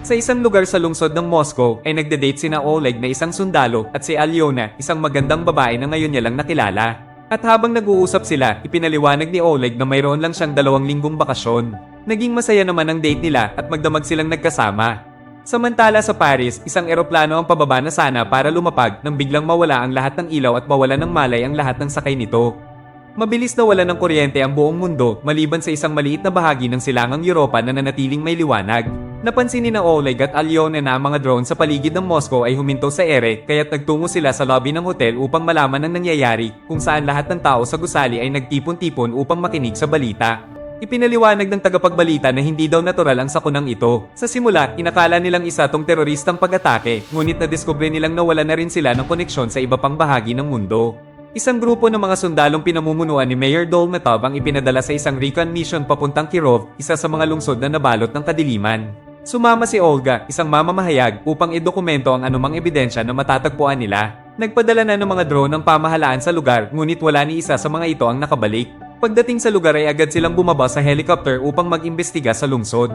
Sa isang lugar sa lungsod ng Moscow ay nagde-date sina Oleg na isang sundalo at si Alyona, isang magandang babae na ngayon niya lang nakilala. At habang nag-uusap sila, ipinaliwanag ni Oleg na mayroon lang siyang dalawang linggong bakasyon. Naging masaya naman ang date nila at magdamag silang nagkasama. Samantala sa Paris, isang eroplano ang pababa na sana para lumapag nang biglang mawala ang lahat ng ilaw at mawala ng malay ang lahat ng sakay nito. Mabilis na wala ng kuryente ang buong mundo maliban sa isang maliit na bahagi ng silangang Europa na nanatiling may liwanag. Napansin ni Oleg at Alyona na ang mga drone sa paligid ng Moscow ay huminto sa ere kaya't nagtungo sila sa lobby ng hotel upang malaman ang nangyayari kung saan lahat ng tao sa gusali ay nagtipon-tipon upang makinig sa balita. Ipinaliwanag ng tagapagbalita na hindi daw natural ang sakunang ito. Sa simula, inakala nilang isa tong teroristang pag-atake, ngunit nadiskubre nilang nawala na rin sila ng koneksyon sa iba pang bahagi ng mundo. Isang grupo ng mga sundalong pinamumunuan ni Mayor Dolmatov ang ipinadala sa isang recon mission papuntang Kirov, isa sa mga lungsod na nabalot ng kadiliman. Sumama si Olga, isang mamamahayag, upang idokumento ang anumang ebidensya na matatagpuan nila. Nagpadala na ng mga drone ng pamahalaan sa lugar, ngunit wala ni isa sa mga ito ang nakabalik. Pagdating sa lugar ay agad silang bumaba sa helicopter upang mag-imbestiga sa lungsod.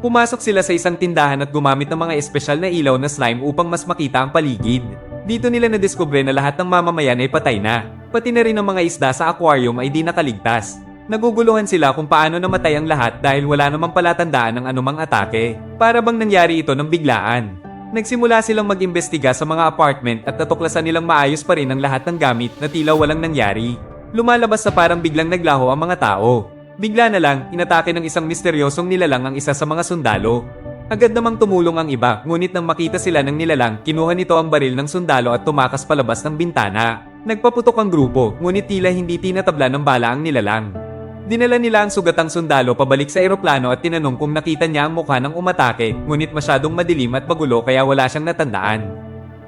Pumasok sila sa isang tindahan at gumamit ng mga espesyal na ilaw na slime upang mas makita ang paligid. Dito nila nadiskubre na lahat ng mamamayan ay patay na. Pati na rin ang mga isda sa aquarium ay di nakaligtas. Naguguluhan sila kung paano namatay ang lahat dahil wala namang palatandaan ng anumang atake. Para bang nangyari ito ng biglaan. Nagsimula silang mag-imbestiga sa mga apartment at natuklasan nilang maayos pa rin ang lahat ng gamit na tila walang nangyari. Lumalabas sa parang biglang naglaho ang mga tao. Bigla na lang, inatake ng isang misteryosong nilalang ang isa sa mga sundalo. Agad namang tumulong ang iba, ngunit nang makita sila ng nilalang, kinuha nito ang baril ng sundalo at tumakas palabas ng bintana. Nagpaputok ang grupo, ngunit tila hindi tinatabla ng bala ang nilalang. Dinala nila ang sugatang sundalo pabalik sa eroplano at tinanong kung nakita niya ang mukha ng umatake, ngunit masyadong madilim at magulo kaya wala siyang natandaan.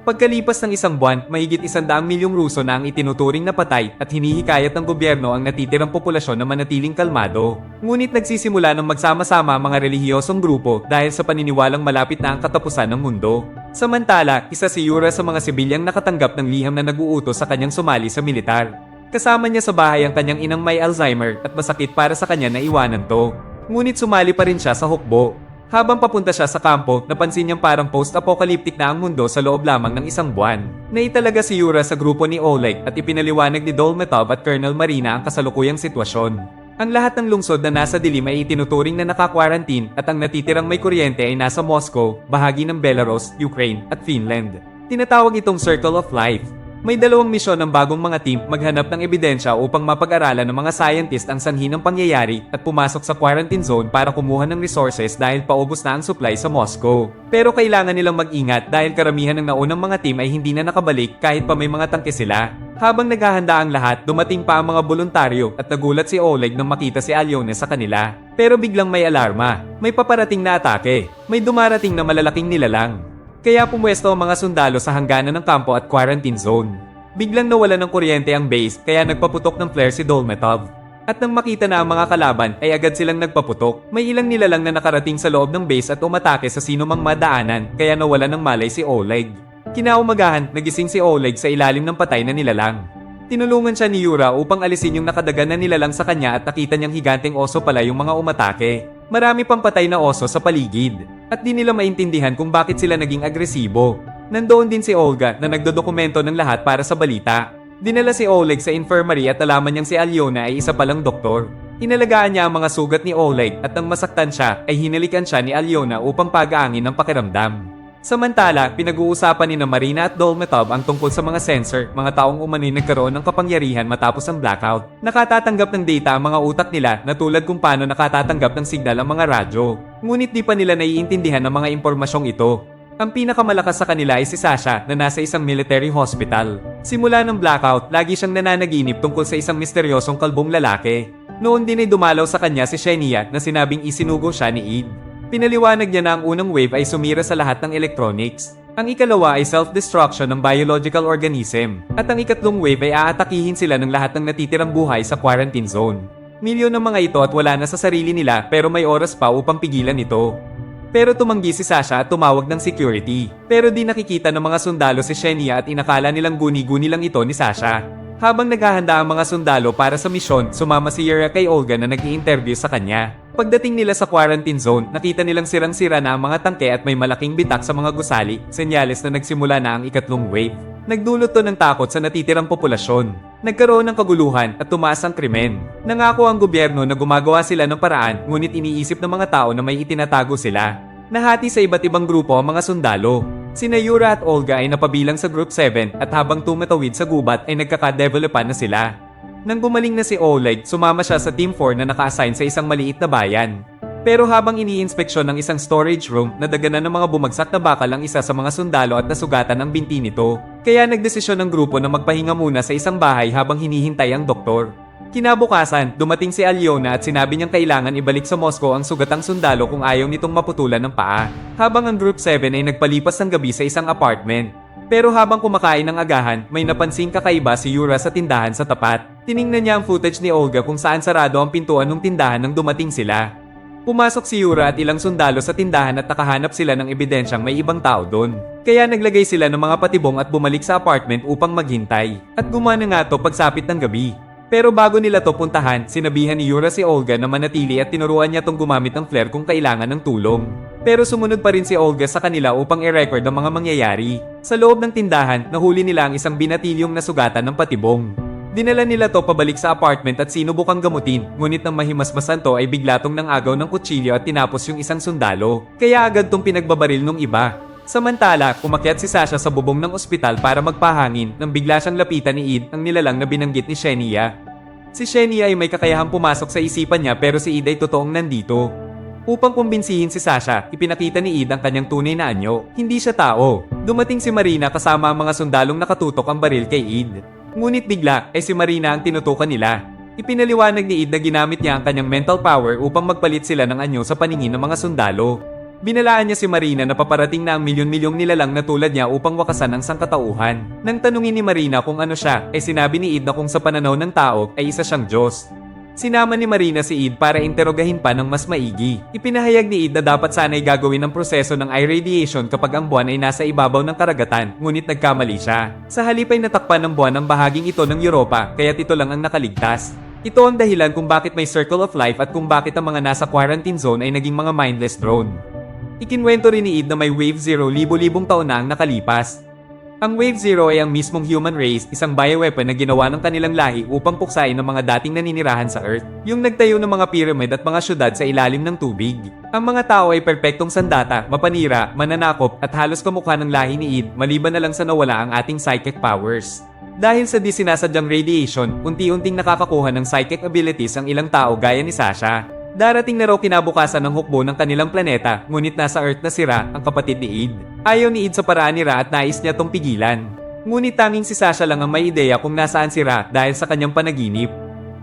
Pagkalipas ng isang buwan, mahigit isandaang milyong Ruso na ang itinuturing na patay at hinihikayat ng gobyerno ang natitirang populasyon na manatiling kalmado. Ngunit nagsisimula ng magsama-sama mga relihiyosong grupo dahil sa paniniwalang malapit na ang katapusan ng mundo. Samantala, isa si Yura sa mga sibilyang nakatanggap ng liham na nag-uutos sa kanyang sumali sa militar. Kasama niya sa bahay ang kanyang inang may Alzheimer at masakit para sa kanya na iwanan to. Ngunit sumali pa rin siya sa hukbo. Habang papunta siya sa kampo, napansin niyang parang post-apocalyptic na ang mundo sa loob lamang ng isang buwan. Naitalaga si Yura sa grupo ni Oleg at ipinaliwanag ni Dolmatov at Colonel Marina ang kasalukuyang sitwasyon. Ang lahat ng lungsod na nasa dilim ay itinuturing na naka-quarantine at ang natitirang may kuryente ay nasa Moscow, bahagi ng Belarus, Ukraine at Finland. Tinatawag itong Circle of Life. May dalawang misyon ng bagong mga team maghanap ng ebidensya upang mapag-aralan ng mga scientist ang sanhi ng pangyayari at pumasok sa quarantine zone para kumuha ng resources dahil paubos na ang supply sa Moscow. Pero kailangan nilang mag-ingat dahil karamihan ng naunang mga team ay hindi na nakabalik kahit pa may mga tangke sila. Habang naghahanda ang lahat, dumating pa ang mga voluntaryo at nagulat si Oleg nang makita si Alyone sa kanila. Pero biglang may alarma. May paparating na atake. May dumarating na malalaking nilalang. Kaya pumwesto ang mga sundalo sa hangganan ng kampo at quarantine zone. Biglang nawala ng kuryente ang base kaya nagpaputok ng flare si Dolmatov. At nang makita na ang mga kalaban ay agad silang nagpaputok. May ilang nilalang na nakarating sa loob ng base at umatake sa sino mang madaanan kaya nawala ng malay si Oleg. Kinaumagahan, nagising si Oleg sa ilalim ng patay na nilalang. Tinulungan siya ni Yura upang alisin yung nakadagan na nilalang sa kanya at nakita niyang higanteng oso pala yung mga umatake. Marami pang patay na oso sa paligid. At di nila maintindihan kung bakit sila naging agresibo. Nandoon din si Olga na nagdodokumento ng lahat para sa balita. Dinala si Oleg sa infirmary at alaman niyang si Alyona ay isa palang doktor. Inalagaan niya ang mga sugat ni Oleg at nang masaktan siya ay hinalikan siya ni Alyona upang pagaangin ng pakiramdam. Samantala, pinag-uusapan ni na Marina at Dolmatov ang tungkol sa mga sensor, mga taong umano'y nagkaroon ng kapangyarihan matapos ang blackout. Nakatatanggap ng data ang mga utak nila na tulad kung paano nakatatanggap ng signal ang mga radyo. Ngunit di pa nila naiintindihan ang mga impormasyong ito. Ang pinakamalakas sa kanila ay si Sasha na nasa isang military hospital. Simula ng blackout, lagi siyang nananaginip tungkol sa isang misteryosong kalbong lalaki. Noon din ay dumalaw sa kanya si Shenia na sinabing isinugo siya ni Eve. Pinaliwanag niya na ang unang wave ay sumira sa lahat ng electronics. Ang ikalawa ay self-destruction ng biological organism. At ang ikatlong wave ay aatakihin sila ng lahat ng natitirang buhay sa quarantine zone. Milyon ng mga ito at wala na sa sarili nila pero may oras pa upang pigilan ito. Pero tumanggi si Sasha at tumawag ng security. Pero di nakikita ng mga sundalo si Shenia at inakala nilang guni-guni lang ito ni Sasha. Habang naghahanda ang mga sundalo para sa misyon, sumama si Yura kay Olga na nag interview sa kanya. Pagdating nila sa quarantine zone, nakita nilang sirang-sira na ang mga tangke at may malaking bitak sa mga gusali, senyales na nagsimula na ang ikatlong wave. Nagdulot to ng takot sa natitirang populasyon. Nagkaroon ng kaguluhan at tumaas ang krimen. Nangako ang gobyerno na gumagawa sila ng paraan, ngunit iniisip ng mga tao na may itinatago sila. Nahati sa iba't ibang grupo ang mga sundalo. Sina Yura at Olga ay napabilang sa Group 7 at habang tumatawid sa gubat ay nagkakadevelopan na sila. Nang gumaling na si Oleg, sumama siya sa Team 4 na naka-assign sa isang maliit na bayan. Pero habang iniinspeksyon ng isang storage room, nadaganan ng mga bumagsak na bakal ang isa sa mga sundalo at nasugatan ang binti nito. Kaya nagdesisyon ng grupo na magpahinga muna sa isang bahay habang hinihintay ang doktor. Kinabukasan, dumating si Alyona at sinabi niyang kailangan ibalik sa Moscow ang sugatang sundalo kung ayaw nitong maputulan ng paa. Habang ang Group 7 ay nagpalipas ng gabi sa isang apartment. Pero habang kumakain ng agahan, may napansing kakaiba si Yura sa tindahan sa tapat. Tiningnan niya ang footage ni Olga kung saan sarado ang pintuan ng tindahan nang dumating sila. Pumasok si Yura at ilang sundalo sa tindahan at nakahanap sila ng ebidensyang may ibang tao doon. Kaya naglagay sila ng mga patibong at bumalik sa apartment upang maghintay. At gumana nga to pagsapit ng gabi. Pero bago nila to puntahan, sinabihan ni Yura si Olga na manatili at tinuruan niya tong gumamit ng flare kung kailangan ng tulong. Pero sumunod pa rin si Olga sa kanila upang i-record ang mga mangyayari. Sa loob ng tindahan, nahuli nila ang isang binatilyong nasugatan ng patibong. Dinala nila to pabalik sa apartment at sinubukang gamutin, ngunit nang mahimasmasan to ay bigla tong nangagaw ng kutsilyo at tinapos yung isang sundalo. Kaya agad tong pinagbabaril nung iba. Samantala, umakyat si Sasha sa bubong ng ospital para magpahangin nang bigla siyang lapitan ni Id ang nilalang na binanggit ni Shenia. Si Shenia ay may kakayahang pumasok sa isipan niya pero si Id ay totoong nandito. Upang kumbinsihin si Sasha, ipinakita ni Id ang kanyang tunay na anyo. Hindi siya tao. Dumating si Marina kasama ang mga sundalong nakatutok ang baril kay Id. Ngunit bigla ay si Marina ang tinutukan nila. Ipinaliwanag ni Id na ginamit niya ang kanyang mental power upang magpalit sila ng anyo sa paningin ng mga sundalo. Binalaan niya si Marina na paparating na ang milyon-milyong nilalang na tulad niya upang wakasan ang sangkatauhan. Nang tanungin ni Marina kung ano siya, ay sinabi ni Id na kung sa pananaw ng tao ay isa siyang Diyos. Sinama ni Marina si Id para interogahin pa ng mas maigi. Ipinahayag ni Id na dapat sana'y gagawin ng proseso ng irradiation kapag ang buwan ay nasa ibabaw ng karagatan, ngunit nagkamali siya. Sa halip ay natakpan ng buwan ang bahaging ito ng Europa, kaya't ito lang ang nakaligtas. Ito ang dahilan kung bakit may circle of life at kung bakit ang mga nasa quarantine zone ay naging mga mindless drone. Ikinwento rin ni Id na may Wave Zero libo-libong taon na ang nakalipas. Ang Wave Zero ay ang mismong human race, isang bioweapon na ginawa ng kanilang lahi upang puksain ang mga dating naninirahan sa Earth. Yung nagtayo ng mga pyramid at mga syudad sa ilalim ng tubig. Ang mga tao ay perpektong sandata, mapanira, mananakop at halos kamukha ng lahi ni Id maliban na lang sa nawala ang ating psychic powers. Dahil sa di sinasadyang radiation, unti-unting nakakakuha ng psychic abilities ang ilang tao gaya ni Sasha. Darating na raw kinabukasan ng hukbo ng kanilang planeta, ngunit nasa Earth na sira ang kapatid ni Id. Ayaw ni Id sa paraan ni Ra at nais niya tong pigilan. Ngunit tanging si Sasha lang ang may ideya kung nasaan si Ra dahil sa kanyang panaginip.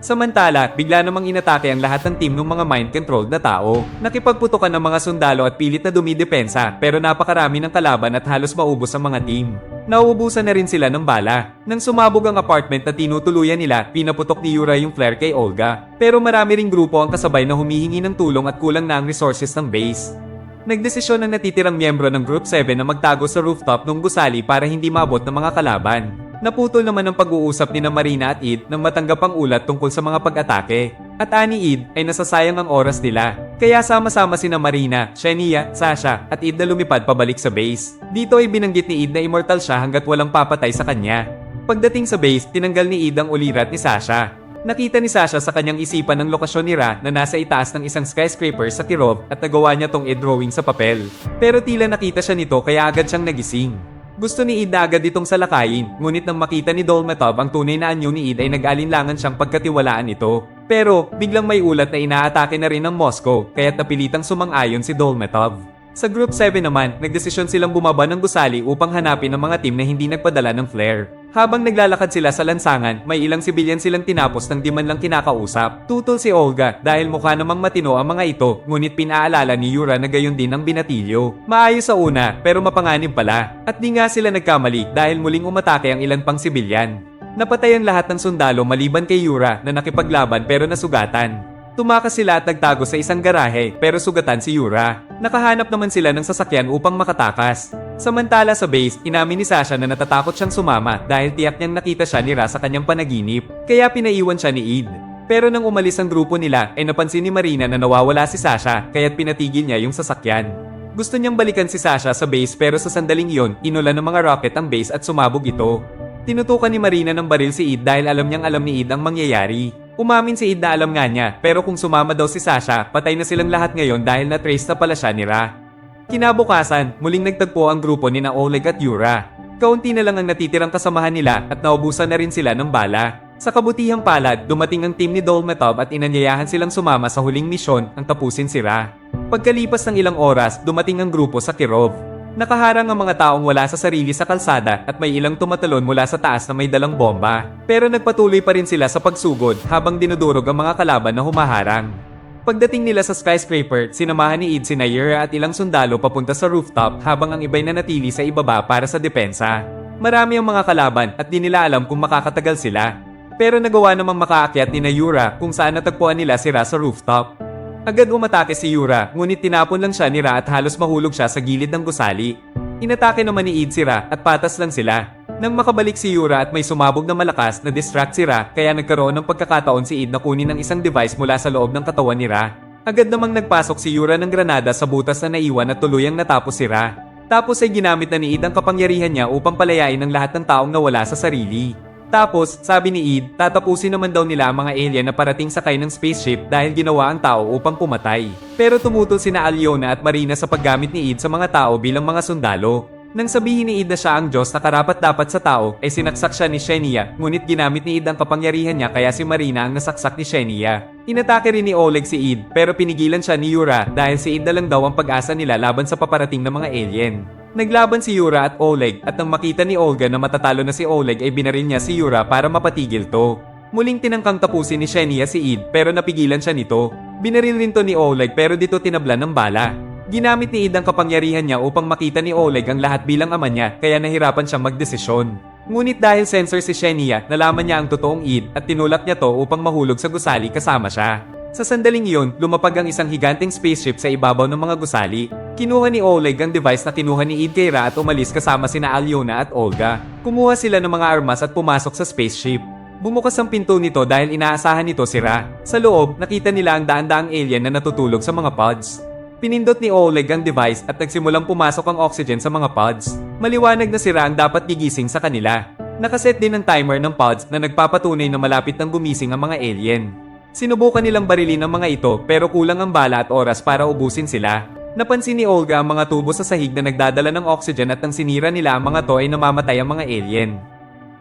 Samantala, bigla namang inatake ang lahat ng team ng mga mind-controlled na tao. Nakipagputukan ng mga sundalo at pilit na dumidepensa pero napakarami ng kalaban at halos maubos ang mga team. Nauubusan na rin sila ng bala. Nang sumabog ang apartment na tinutuluyan nila, pinaputok ni Yura yung flare kay Olga. Pero marami ring grupo ang kasabay na humihingi ng tulong at kulang na ang resources ng base. Nagdesisyon ang natitirang miyembro ng Group 7 na magtago sa rooftop ng gusali para hindi mabot ng mga kalaban. Naputol naman ang pag-uusap ni na Marina at Id nang matanggap ang ulat tungkol sa mga pag-atake. At ani Id ay nasasayang ang oras nila. Kaya sama-sama sina Marina, Shenia, Sasha at Id na lumipad pabalik sa base. Dito ay binanggit ni Id na immortal siya hanggat walang papatay sa kanya. Pagdating sa base, tinanggal ni Id ang ulirat ni Sasha. Nakita ni Sasha sa kanyang isipan ng lokasyon ni Ra na nasa itaas ng isang skyscraper sa Kirov at nagawa niya tong i-drawing sa papel. Pero tila nakita siya nito kaya agad siyang nagising. Gusto ni Id na agad itong salakayin, ngunit nang makita ni Dolmatov ang tunay na anyo ni Id ay nag-alinlangan siyang pagkatiwalaan ito. Pero biglang may ulat na inaatake na rin ng Moscow kaya't napilitang sumang-ayon si Dolmatov. Sa Group 7 naman, nagdesisyon silang bumaba ng gusali upang hanapin ang mga team na hindi nagpadala ng flare. Habang naglalakad sila sa lansangan, may ilang sibilyan silang tinapos ng di man lang kinakausap. Tutol si Olga dahil mukha namang matino ang mga ito, ngunit pinaalala ni Yura na gayon din ang binatilyo. Maayos sa una, pero mapanganib pala. At di nga sila nagkamali dahil muling umatake ang ilan pang sibilyan. Napatay ang lahat ng sundalo maliban kay Yura na nakipaglaban pero nasugatan. Tumakas sila at nagtago sa isang garahe pero sugatan si Yura. Nakahanap naman sila ng sasakyan upang makatakas. Samantala sa base, inamin ni Sasha na natatakot siyang sumama dahil tiyak niyang nakita siya ni Ra sa kanyang panaginip, kaya pinaiwan siya ni Id. Pero nang umalis ang grupo nila, ay napansin ni Marina na nawawala si Sasha, kaya't pinatigil niya yung sasakyan. Gusto niyang balikan si Sasha sa base pero sa sandaling iyon, inulan ng mga rocket ang base at sumabog ito. Tinutukan ni Marina ng baril si Id dahil alam niyang alam ni Id ang mangyayari. Umamin si Id na alam nga niya, pero kung sumama daw si Sasha, patay na silang lahat ngayon dahil na-trace na pala siya ni Ra. Kinabukasan, muling nagtagpo ang grupo ni na Oleg at Yura. Kaunti na lang ang natitirang kasamahan nila at naubusan na rin sila ng bala. Sa kabutihang palad, dumating ang team ni Dolmatov at inanyayahan silang sumama sa huling misyon ang tapusin si Ra. Pagkalipas ng ilang oras, dumating ang grupo sa Kirov. Nakaharang ang mga taong wala sa sarili sa kalsada at may ilang tumatalon mula sa taas na may dalang bomba. Pero nagpatuloy pa rin sila sa pagsugod habang dinudurog ang mga kalaban na humaharang. Pagdating nila sa skyscraper, sinamahan ni Id si Naira at ilang sundalo papunta sa rooftop habang ang iba'y nanatili sa ibaba para sa depensa. Marami ang mga kalaban at di nila alam kung makakatagal sila. Pero nagawa namang makaakyat ni Nayura kung saan natagpuan nila si Ra sa rooftop. Agad umatake si Yura, ngunit tinapon lang siya ni Ra at halos mahulog siya sa gilid ng gusali. Inatake naman ni Id si Ra at patas lang sila. Nang makabalik si Yura at may sumabog na malakas na distract si Ra, kaya nagkaroon ng pagkakataon si Id na kunin ang isang device mula sa loob ng katawan ni Ra. Agad namang nagpasok si Yura ng granada sa butas na naiwan at tuluyang natapos si Ra. Tapos ay ginamit na ni Id ang kapangyarihan niya upang palayain ang lahat ng taong nawala sa sarili. Tapos, sabi ni Id, tatapusin naman daw nila ang mga alien na parating sakay ng spaceship dahil ginawa ang tao upang pumatay. Pero tumutol sina Aliona at Marina sa paggamit ni Id sa mga tao bilang mga sundalo. Nang sabihin ni Id na siya ang Diyos na karapat dapat sa tao, ay sinaksak siya ni Shenia, ngunit ginamit ni Id ang kapangyarihan niya kaya si Marina ang nasaksak ni Shenia. Inatake rin ni Oleg si Id, pero pinigilan siya ni Yura dahil si Id na lang daw ang pag-asa nila laban sa paparating na mga alien. Naglaban si Yura at Oleg at nang makita ni Olga na matatalo na si Oleg ay binaril niya si Yura para mapatigil to. Muling tinangkang tapusin ni Shenia si Id pero napigilan siya nito. Binaril rin to ni Oleg pero dito tinablan ng bala. Ginamit ni Id ang kapangyarihan niya upang makita ni Oleg ang lahat bilang ama niya kaya nahirapan siyang magdesisyon. Ngunit dahil sensor si Shenia, nalaman niya ang totoong Id at tinulak niya to upang mahulog sa gusali kasama siya. Sa sandaling iyon, lumapag ang isang higanting spaceship sa ibabaw ng mga gusali. Kinuha ni Oleg ang device na kinuha ni Id kay Ra at umalis kasama sina Alyona at Olga. Kumuha sila ng mga armas at pumasok sa spaceship. Bumukas ang pinto nito dahil inaasahan nito si Ra. Sa loob, nakita nila ang daan-daang alien na natutulog sa mga pods. Pinindot ni Oleg ang device at nagsimulang pumasok ang oxygen sa mga pods. Maliwanag na si Ra ang dapat gigising sa kanila. Nakaset din ang timer ng pods na nagpapatunay na malapit nang gumising ang mga alien. Sinubukan nilang barilin ang mga ito pero kulang ang bala at oras para ubusin sila. Napansin ni Olga ang mga tubo sa sahig na nagdadala ng oxygen at nang sinira nila ang mga to ay namamatay ang mga alien.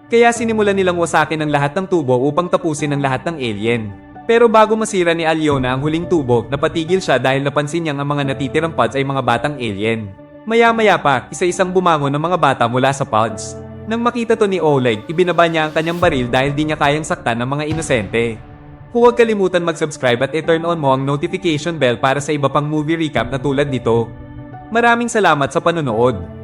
Kaya sinimulan nilang wasakin ang lahat ng tubo upang tapusin ang lahat ng alien. Pero bago masira ni Alyona ang huling tubo, napatigil siya dahil napansin niyang ang mga natitirang pods ay mga batang alien. Maya-maya pa, isa-isang bumangon ng mga bata mula sa pods. Nang makita to ni Oleg, ibinaba niya ang kanyang baril dahil di niya kayang saktan ng mga inosente. Huwag kalimutan mag-subscribe at i-turn on mo ang notification bell para sa iba pang movie recap na tulad nito. Maraming salamat sa panonood.